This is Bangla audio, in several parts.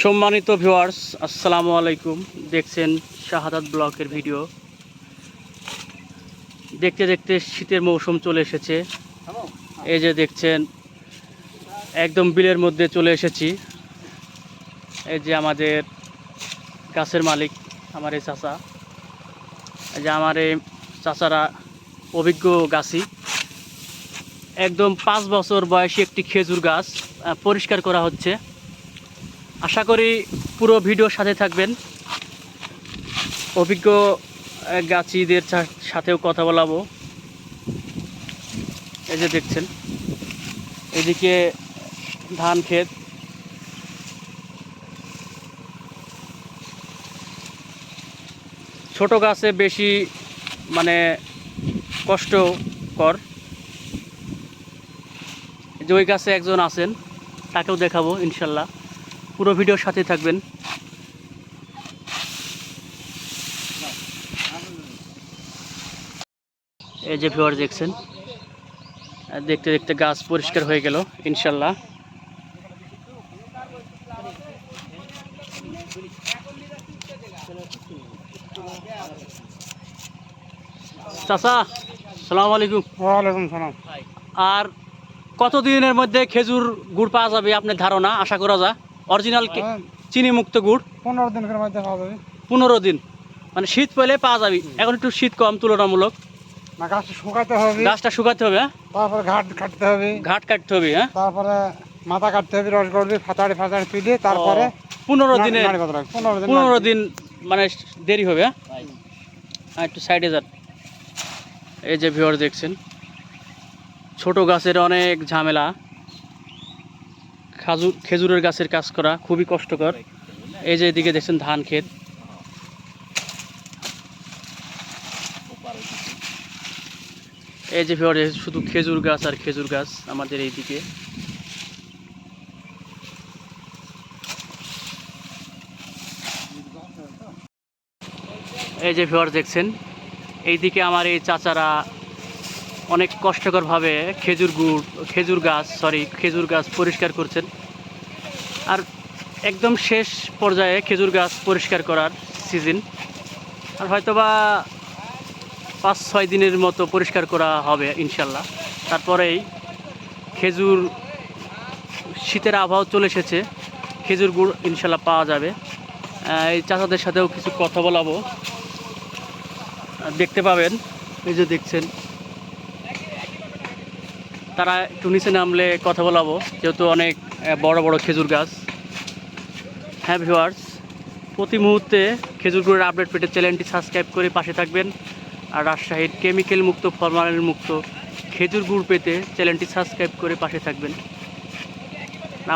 সম্মানিত ভিউয়ার্স আসসালামু আলাইকুম। দেখছেন শাহাদাত ব্লকের ভিডিও দেখতে দেখতে শীতের মৌসুম চলে এসেছে। এই যে দেখছেন, একদম বিলের মধ্যে চলে এসেছি। এই যে আমাদের গাছের মালিক, আমার এই চাচা। এই যে আমার এই চাচারা অভিজ্ঞ গাছি। একদম পাঁচ বছর বয়সী একটি খেজুর গাছ পরিষ্কার করা হচ্ছে। আশা করি পুরো ভিডিওর সাথে থাকবেন। অভিজ্ঞ গাছিদের সাথেও কথা বলাবো। এই যে দেখছেন, এদিকে ধান ক্ষেত। ছোট গাছে বেশি মানে কষ্টকর। যে ওই গাছে একজন আছেন, তাকেও দেখাবো, ইনশাল্লাহ। পুরো ভিডিওর সাথে থাকবেন। এই যে ভিউয়ার দেখছেন দেখতে দেখতে গাছ পরিষ্কার হয়ে গেল ইনশাল্লাহ। চাচা সালাম আলাইকুম। ওয়ালাইকুম সালাম। আর কতদিনের মধ্যে খেজুর গুড় পাওয়া যাবে আপনার ধারণা? আশা করা যায়। অরিজিনাল চিনি মুক্ত গুড়। পনেরো দিনের মধ্যে পাওয়া যাবে। পনেরো দিন। মানে শীত পেলে পাওয়া যাবে। এখন একটু শীত কম তুলনামূলক। না গাছটা শুকাতে হবে। গাছটা শুকাতে হবে হ্যাঁ? তারপরে ঘাট কাটতে হবে। ঘাট কাটতে হবে হ্যাঁ? তারপরে মাথা কাটতে হবে রস করবি ফাতাড়ি ফাতাড়ি তুলে তারপরে পনেরো দিনে পনেরো দিন পনেরো দিন মানে দেরি হবে হ্যাঁ? হ্যাঁ, একটু সাইডে যান। এই যে ভিওর দেখছেন ছোট গাছের অনেক ঝামেলা। খাজুর খেজুরের গাছের কাজ করা খুবই কষ্টকর। এই যে এদিকে দেখছেন ধান ক্ষেত। এই যে ভিওর শুধু খেজুর গাছ আর খেজুর গাছ আমাদের এইদিকে। এই যে ভিওর দেখছেন, এইদিকে আমার এই চাচারা অনেক কষ্টকরভাবে খেজুর গুড়, খেজুর গাছ সরি খেজুর গাছ পরিষ্কার করছেন। আর একদম শেষ পর্যায়ে খেজুর গাছ পরিষ্কার করার সিজন আর হয়তোবা পাঁচ, ছয় দিনের মতো পরিষ্কার করা হবে, ইনশাল্লাহ। তারপরেই খেজুর, শীতের আবহাওয়া চলে এসেছে। খেজুর গুড় ইনশাল্লাহ পাওয়া যাবে। এই চাচাদের সাথেও কিছু কথা বলাবো। দেখতে পাবেন, এই যে দেখছেন। তারা একটু নিচে নামলে কথা বলাবো, যেহেতু অনেক বড় বড় খেজুর গাছ। হ্যাঁ ভিউয়ার্স, প্রতি মুহূর্তে খেজুর গুড়ের আপডেট পেতে চ্যানেলটি সাবস্ক্রাইব করে পাশে থাকবেন। আর রাজশাহীর কেমিক্যাল মুক্ত, ফরমালিন মুক্ত খেজুর গুড় পেতে চ্যানেলটি সাবস্ক্রাইব করে পাশে থাকবেন।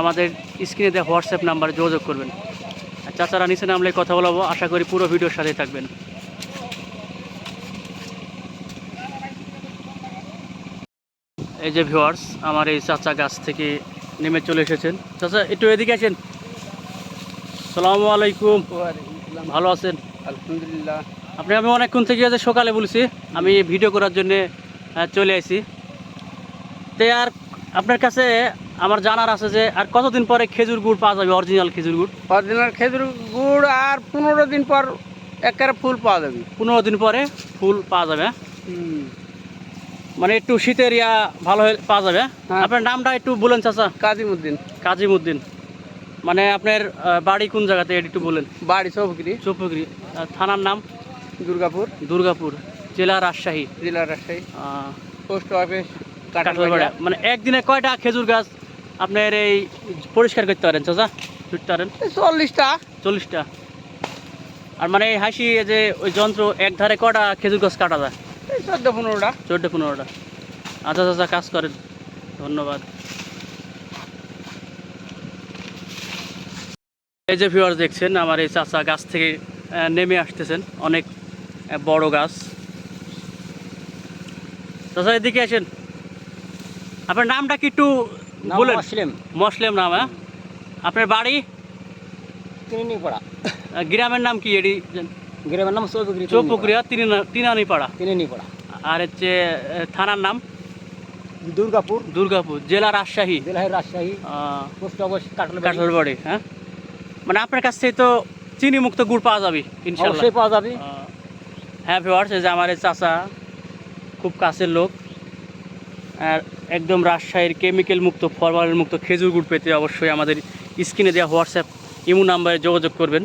আমাদের স্ক্রিনে দেওয়া হোয়াটসঅ্যাপ নাম্বারে যোগাযোগ করবেন। চাচারা নিচে নামলে কথা বলাবো, আশা করি পুরো ভিডিওর সাথে থাকবেন। এই যে ভিওয়ার্স আমার এই চাচা গাছ থেকে নেমে চলে এসেছেন। চাচা একটু এদিকে আছেন সালামু আলাইকুম ভালো আছেন? আলহামদুলিল্লাহ। আপনি আমি অনেকক্ষণ থেকে আছে সকালে বলছি আমি ভিডিও করার জন্যে চলে আসি তে আর আপনার কাছে আমার জানার আছে যে আর কতদিন পরে খেজুর গুড় পাওয়া যাবে অরিজিনাল খেজুর গুড়? অরিজিনাল খেজুর গুড় আর পনেরো দিন পর একেবারে ফুল পাওয়া যাবে। পনেরো দিন পরে ফুল পাওয়া যাবে হ্যাঁ? মানে একটু শীতের ইয়া ভালো হয়ে পাওয়া যাবে হ্যাঁ? হ্যাঁ। আপনার নামটা একটু বলেন চাচা। কাজিমুদ্দিন। কাজিমুদ্দিন। মানে আপনার বাড়ি কোন জায়গাতে একটু বলেন। বাড়ি চৌফুকরি চৌপগিরি। থানার নাম? দুর্গাপুর। দুর্গাপুর জেলা রাজশাহী। জেলা রাজশাহী। পোস্ট অফিস মানে একদিনে কয়টা খেজুর গাছ আপনার এই পরিষ্কার করতে পারেন চাচা? ছুটতে পারেন? চল্লিশটা। চল্লিশটা। আর মানে এই হাসি যে ওই যন্ত্র এক ধারে কটা খেজুর গাছ কাটা যায়? চোদ্দ পনেরোটা। চোদ্দ পনেরোটা। আচ্ছা চাচা কাজ করেন। ধন্যবাদ। এই যে ভিউয়ার দেখছেন আমার এই চাচা গাছ থেকে নেমে আসতেছেন। অনেক বড় গাছ। চাচা এদিকে আসেন। আপনার নামটা কি একটু বলেন। মুসলিম। মসলেম নাম হ্যাঁ? আপনার বাড়ি? পড়া গ্রামের নাম কি এটি? গ্রামের নাম চৌপুকুরিয়া পাড়া তিনি পড়া আর হচ্ছে থানার নাম? দুর্গাপুর। দুর্গাপুর জেলা রাজশাহী। জেলায় রাজশাহী। পোস্ট অফিস কাটল কাঠলবাড়ি হ্যাঁ? মানে আপনার কাছ থেকে তো চিনি মুক্ত গুড় পাওয়া যাবে ইনশাল্লাহ। পাওয়া যাবে। হ্যাঁ ভিওয়ার্স এই যে আমার চাচা খুব কাছের লোক। আর একদম রাজশাহীর কেমিক্যাল মুক্ত ফরমালিন মুক্ত খেজুর গুড় পেতে অবশ্যই আমাদের স্ক্রিনে দেওয়া হোয়াটসঅ্যাপ ইমো নাম্বারে যোগাযোগ করবেন।